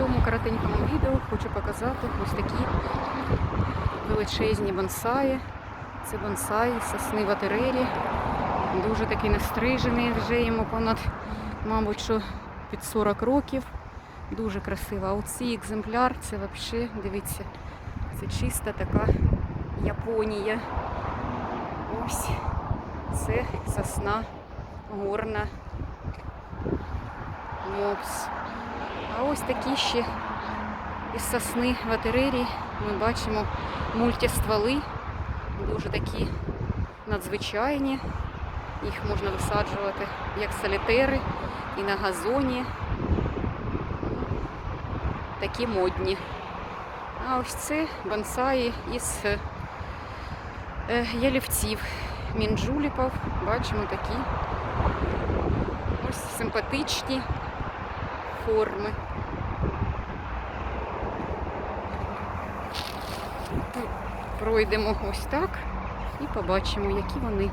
цьому коротенькому відео хочу показати ось такі величезні бонсаї. Це бонсаї сосни ватерері. Дуже такий настрижений, вже йому понад, мабуть, що під 40 років. Дуже красиво. А оцей екземпляр це взагалі, дивіться, це чиста така Японія. Ось це сосна горна. Мопс. А ось такі ще із сосни ватерері ми бачимо мультистволи. Дуже такі надзвичайні. Їх можна висаджувати як солітери і на газоні. Такі модні. А ось це бонсаї із е, ялівців. Мінджуліпов. Бачимо такі ось симпатичні форми. Пройдемо ось так і побачимо, які вони